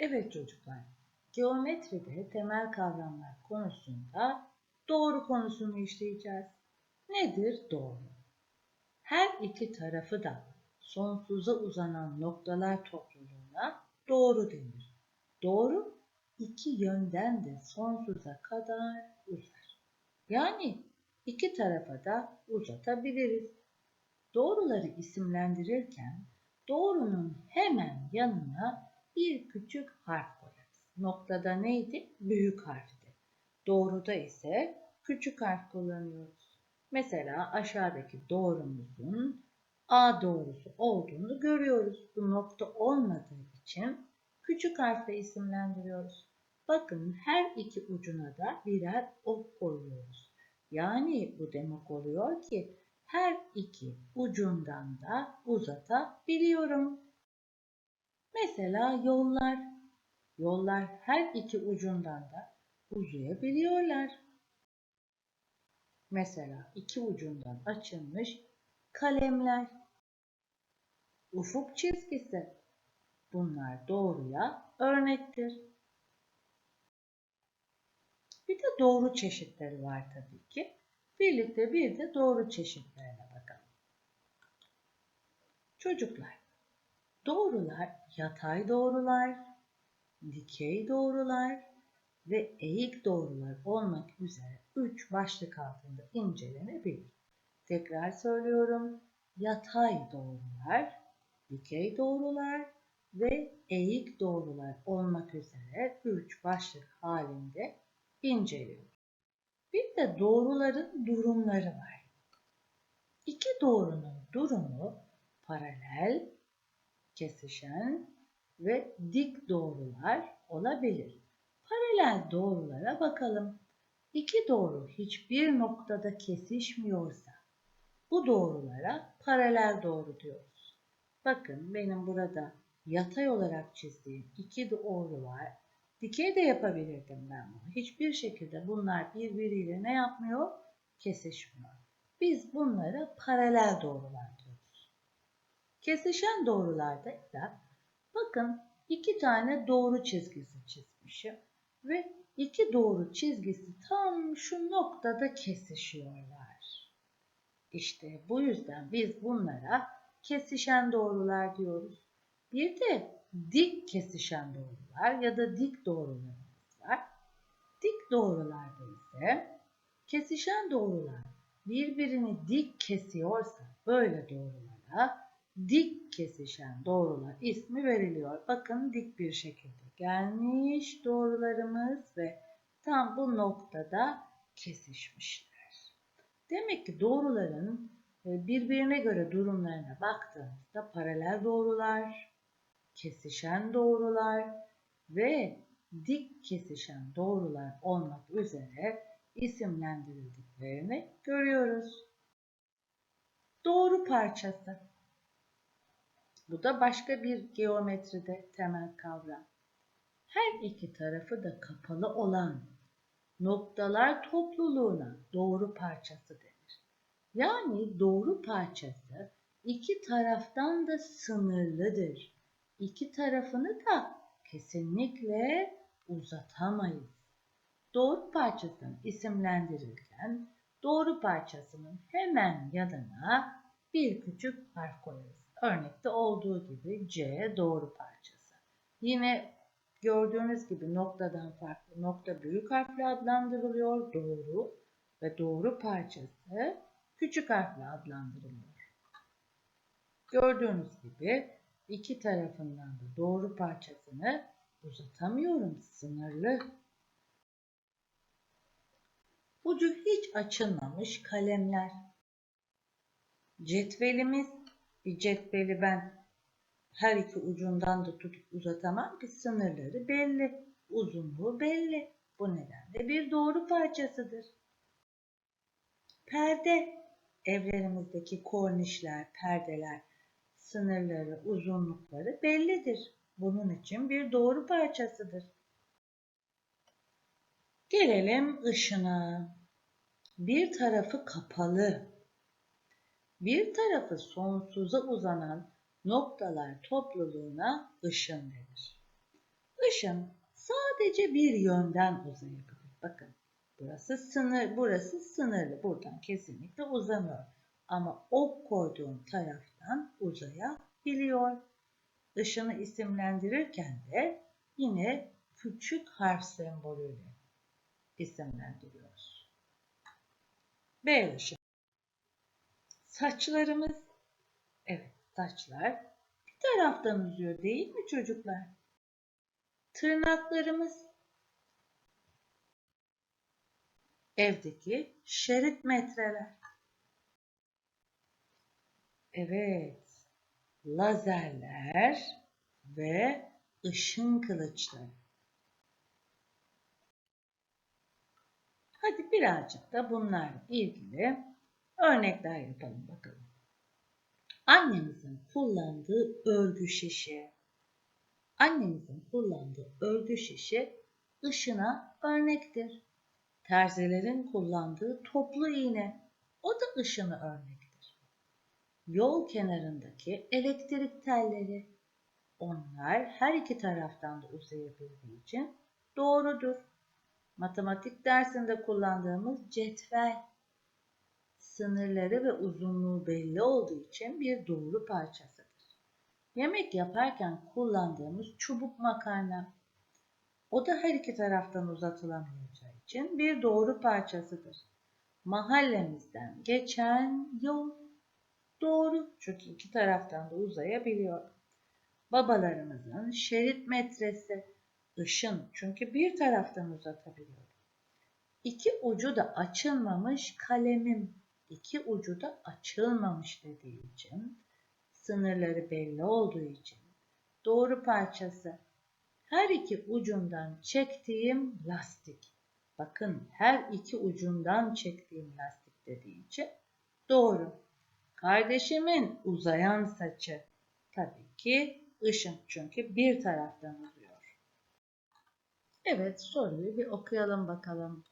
Evet çocuklar, geometride temel kavramlar konusunda doğru konusunu işleyeceğiz. Nedir doğru? Her iki tarafı da sonsuza uzanan noktalar topluluğuna doğru denir. Doğru iki yönden de sonsuza kadar uzar. Yani iki tarafa da uzatabiliriz. Doğruları isimlendirirken doğrunun hemen yanına bir küçük harf koyarız. Noktada neydi? Büyük harfti. Doğruda ise küçük harf kullanıyoruz. Mesela aşağıdaki doğrumuzun A doğrusu olduğunu görüyoruz. Bu nokta olmadığı için küçük harfle isimlendiriyoruz. Bakın her iki ucuna da birer ok koyuyoruz. Yani bu demek oluyor ki her iki ucundan da uzatabiliyorum. Mesela yollar. Yollar her iki ucundan da uzayabiliyorlar. Mesela iki ucundan açılmış kalemler. Ufuk çizgisi. Bunlar doğruya örnektir. Bir de doğru çeşitleri var tabii ki. Birlikte bir de doğru çeşitlerine bakalım. Çocuklar, doğrular yatay doğrular, dikey doğrular ve eğik doğrular olmak üzere üç başlık altında incelenebilir. Tekrar söylüyorum. Yatay doğrular, dikey doğrular ve eğik doğrular olmak üzere üç başlık halinde inceliyoruz. Bir de doğruların durumları var. İki doğrunun durumu paralel, kesişen ve dik doğrular olabilir. Paralel doğrulara bakalım. İki doğru hiçbir noktada kesişmiyorsa bu doğrulara paralel doğru diyoruz. Bakın benim burada yatay olarak çizdiğim iki doğru var. Dikey de yapabilirdim ben bunu. Hiçbir şekilde bunlar birbiriyle ne yapmıyor? Kesişmiyor. Biz bunlara paralel doğrular. Kesişen doğrularda da bakın iki tane doğru çizgisi çizmişim ve iki doğru çizgisi tam şu noktada kesişiyorlar. İşte bu yüzden biz bunlara kesişen doğrular diyoruz. Bir de dik kesişen doğrular ya da dik doğrularımız var. Dik doğrularda ise kesişen doğrular birbirini dik kesiyorsa böyle doğrulara dik kesişen doğrular ismi veriliyor. Bakın dik bir şekilde gelmiş doğrularımız ve tam bu noktada kesişmişler. Demek ki doğruların e, birbirine göre durumlarına baktığımızda paralel doğrular, kesişen doğrular ve dik kesişen doğrular olmak üzere isimlendirildiklerini görüyoruz. Doğru parçası. Bu da başka bir geometride temel kavram. Her iki tarafı da kapalı olan noktalar topluluğuna doğru parçası denir. Yani doğru parçası iki taraftan da sınırlıdır. İki tarafını da kesinlikle uzatamayız. Doğru parçasını isimlendirirken doğru parçasının hemen yanına bir küçük harf koyarız. Örnekte olduğu gibi C doğru parçası. Yine gördüğünüz gibi noktadan farklı nokta büyük harfle adlandırılıyor doğru ve doğru parçası küçük harfle adlandırılıyor. Gördüğünüz gibi iki tarafından da doğru parçasını uzatamıyorum sınırlı. Ucu hiç açılmamış kalemler. Cetvelimiz bir cetveli ben her iki ucundan da tutup uzatamam ki sınırları belli, uzunluğu belli. Bu nedenle bir doğru parçasıdır. Perde, evlerimizdeki kornişler, perdeler, sınırları, uzunlukları bellidir. Bunun için bir doğru parçasıdır. Gelelim ışına. Bir tarafı kapalı, bir tarafı sonsuza uzanan noktalar topluluğuna ışın denir. Işın sadece bir yönden uzayabilir. Bakın burası sınır, burası sınırlı. Buradan kesinlikle uzamıyor. Ama ok koyduğum taraftan uzayabiliyor. Işını isimlendirirken de yine küçük harf sembolüyle isimlendiriyoruz. B ışığı. Saçlarımız, evet saçlar bir taraftan uzuyor değil mi çocuklar? Tırnaklarımız, evdeki şerit metreler. Evet, lazerler ve ışın kılıçları. Hadi birazcık da bunlarla ilgili örnekler yapalım bakalım. Annemizin kullandığı örgü şişi. Annemizin kullandığı örgü şişi ışına örnektir. Terzilerin kullandığı toplu iğne. O da ışını örnektir. Yol kenarındaki elektrik telleri. Onlar her iki taraftan da uzayabildiği için doğrudur. Matematik dersinde kullandığımız cetvel sınırları ve uzunluğu belli olduğu için bir doğru parçasıdır. Yemek yaparken kullandığımız çubuk makarna o da her iki taraftan uzatılamayacağı için bir doğru parçasıdır. Mahallemizden geçen yol doğru çünkü iki taraftan da uzayabiliyor. Babalarımızın şerit metresi ışın çünkü bir taraftan uzatabiliyor. İki ucu da açılmamış kalemim, iki ucu da açılmamış dediği için, sınırları belli olduğu için, doğru parçası, her iki ucundan çektiğim lastik. Bakın her iki ucundan çektiğim lastik dediği için doğru. Kardeşimin uzayan saçı tabii ki ışın çünkü bir taraftan uzuyor. Evet soruyu bir okuyalım bakalım.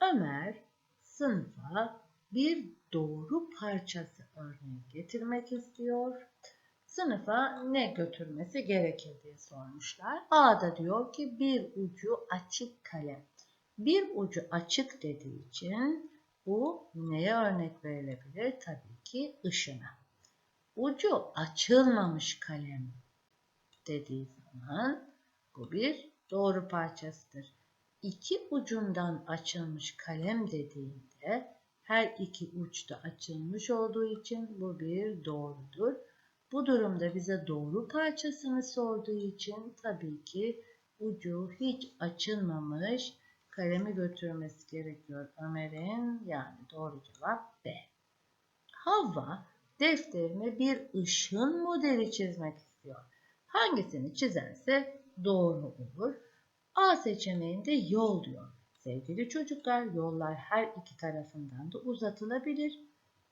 Ömer sınıfa bir doğru parçası örneği getirmek istiyor. Sınıfa ne götürmesi gerekir diye sormuşlar. A'da diyor ki bir ucu açık kalem. Bir ucu açık dediği için bu neye örnek verilebilir? Tabii ki ışına. Ucu açılmamış kalem dediği zaman bu bir doğru parçasıdır. İki ucundan açılmış kalem dediğinde her iki uç da açılmış olduğu için bu bir doğrudur. Bu durumda bize doğru parçasını sorduğu için tabii ki ucu hiç açılmamış kalemi götürmesi gerekiyor Ömer'in yani doğru cevap B. Havva defterine bir ışın modeli çizmek istiyor. Hangisini çizerse doğru olur. A seçeneğinde yol diyor. Sevgili çocuklar yollar her iki tarafından da uzatılabilir.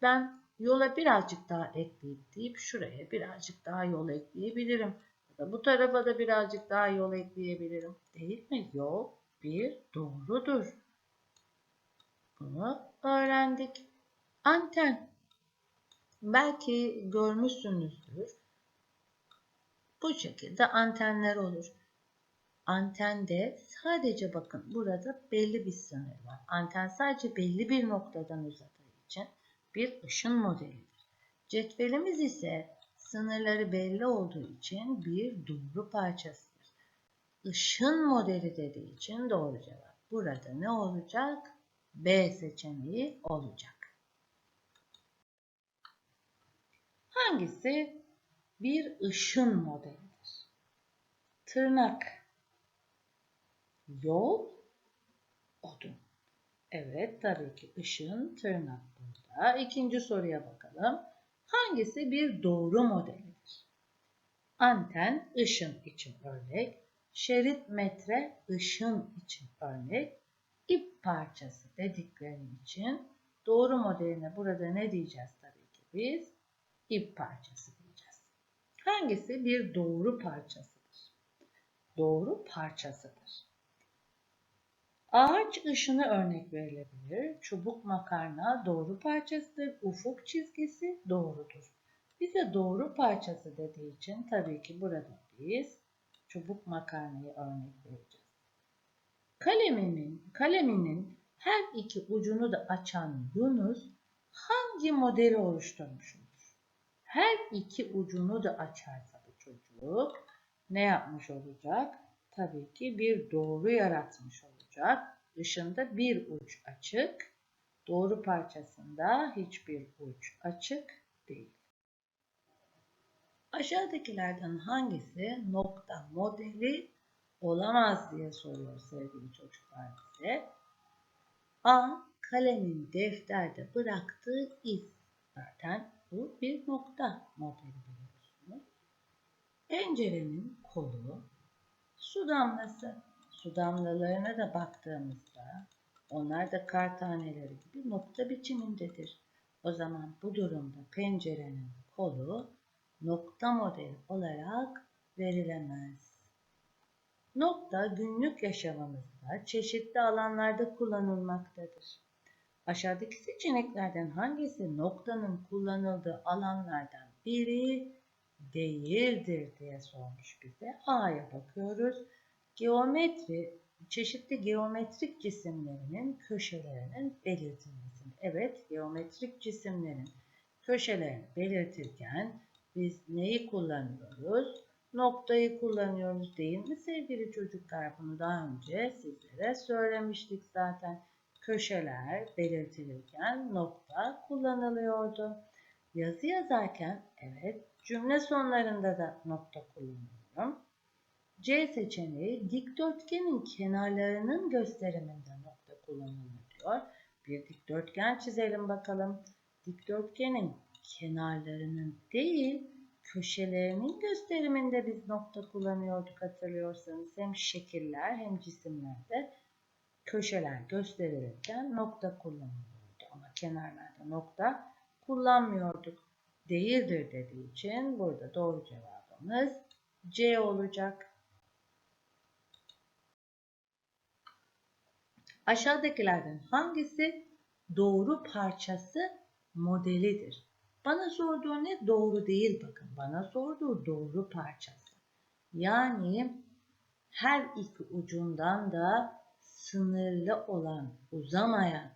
Ben yola birazcık daha ekleyip deyip şuraya birazcık daha yol ekleyebilirim. Bu tarafa da birazcık daha yol ekleyebilirim. Değil mi? Yol bir doğrudur. Bunu öğrendik. Anten. Belki görmüşsünüzdür. Bu şekilde antenler olur. Antende sadece bakın burada belli bir sınır var. Anten sadece belli bir noktadan uzadığı için bir ışın modelidir. Cetvelimiz ise sınırları belli olduğu için bir doğru parçasıdır. Işın modeli dediği için doğru cevap. Burada ne olacak? B seçeneği olacak. Hangisi bir ışın modelidir? Tırnak, yol, odun. Evet tabii ki ışın, tırnak burada. İkinci soruya bakalım. Hangisi bir doğru modelidir? Anten ışın için örnek, şerit metre ışın için örnek, ip parçası dedikleri için doğru modeline burada ne diyeceğiz tabii ki biz? İp parçası diyeceğiz. Hangisi bir doğru parçasıdır? Doğru parçasıdır. Ağaç ışını örnek verilebilir. Çubuk makarna doğru parçasıdır. Ufuk çizgisi doğrudur. Bize doğru parçası dediği için tabii ki burada biz çubuk makarnayı örnek vereceğiz. Kalemimin, kaleminin her iki ucunu da açan Yunus hangi modeli oluşturmuş olur? Her iki ucunu da açarsa bu çocuk ne yapmış olacak? Tabii ki bir doğru yaratmış olacak. Dışında bir uç açık, doğru parçasında hiçbir uç açık değil. Aşağıdakilerden hangisi nokta modeli olamaz diye soruyor sevgili çocuklar bize. A. Kalemin defterde bıraktığı iz. Zaten bu bir nokta modeli biliyorsunuz. Pencerenin kolu, su damlası. Su damlalarına da baktığımızda onlar da kar taneleri gibi nokta biçimindedir. O zaman bu durumda pencerenin kolu nokta modeli olarak verilemez. Nokta günlük yaşamımızda çeşitli alanlarda kullanılmaktadır. Aşağıdaki seçeneklerden hangisi noktanın kullanıldığı alanlardan biri değildir diye sormuş bize. A'ya bakıyoruz. Geometri, çeşitli geometrik cisimlerinin köşelerinin belirtilmesini. Evet, geometrik cisimlerin köşelerini belirtirken biz neyi kullanıyoruz? Noktayı kullanıyoruz değil mi sevgili çocuklar? Bunu daha önce sizlere söylemiştik zaten. Köşeler belirtilirken nokta kullanılıyordu. Yazı yazarken evet cümle sonlarında da nokta kullanıyorum. C seçeneği dikdörtgenin kenarlarının gösteriminde nokta kullanılır diyor. Bir dikdörtgen çizelim bakalım. Dikdörtgenin kenarlarının değil köşelerinin gösteriminde biz nokta kullanıyorduk hatırlıyorsanız. Hem şekiller hem cisimlerde köşeler gösterilirken nokta kullanılıyordu. Ama kenarlarda nokta kullanmıyorduk. Değildir dediği için burada doğru cevabımız C olacak. Aşağıdakilerden hangisi doğru parçası modelidir? Bana sorduğu ne? Doğru değil bakın. Bana sorduğu doğru parçası. Yani her iki ucundan da sınırlı olan, uzamayan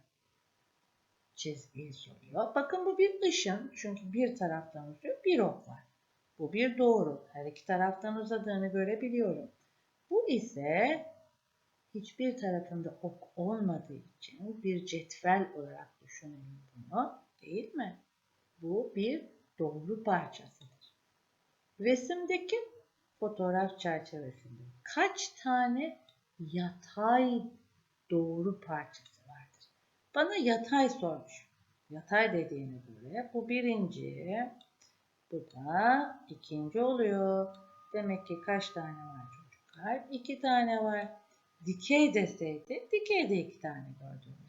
çizgiyi soruyor. Bakın bu bir ışın. Çünkü bir taraftan uzuyor, bir ok var. Bu bir doğru. Her iki taraftan uzadığını görebiliyorum. Bu ise hiçbir tarafında ok olmadığı için bir cetvel olarak düşünelim bunu. Değil mi? Bu bir doğru parçasıdır. Resimdeki fotoğraf çerçevesinde kaç tane yatay doğru parçası vardır? Bana yatay sormuş. Yatay dediğine göre bu birinci, bu da ikinci oluyor. Demek ki kaç tane var çocuklar? İki tane var. Dikey deseydi, dikeyde iki tane gördüm.